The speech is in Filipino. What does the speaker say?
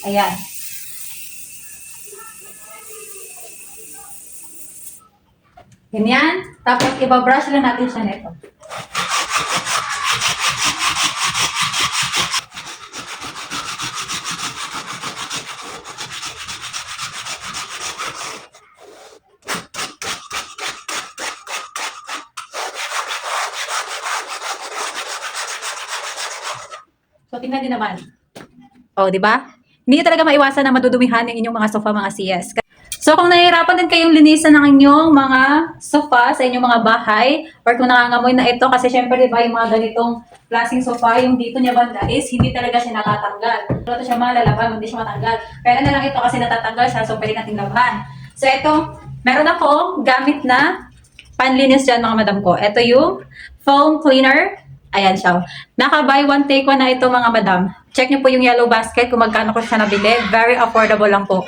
Ayan. Ganyan. Tapos, ibabrush lang natin siya nito. So, tingnan din naman. Oh, di ba? Hindi talaga maiwasan na madudumihan yung inyong mga sofa, mga CS. So, kung nahihirapan din kayong linisan ng inyong mga sofa sa inyong mga bahay, or kung nangangamoy na ito, kasi syempre, di ba, yung mga ganitong klaseng sofa, yung dito niya banda is, hindi talaga siya natatanggal. Ito siya malalaban, hindi siya matanggal. Pero na lang ito kasi natatanggal siya, so pwede natin labahan. So, ito, meron ako gamit na panlinis dyan, mga madam ko. Ito yung foam cleaner. Ayan siya. Naka-buy one take one na ito mga madam. Check niyo po yung yellow basket kung magkano ko siya nabili. Very affordable lang po.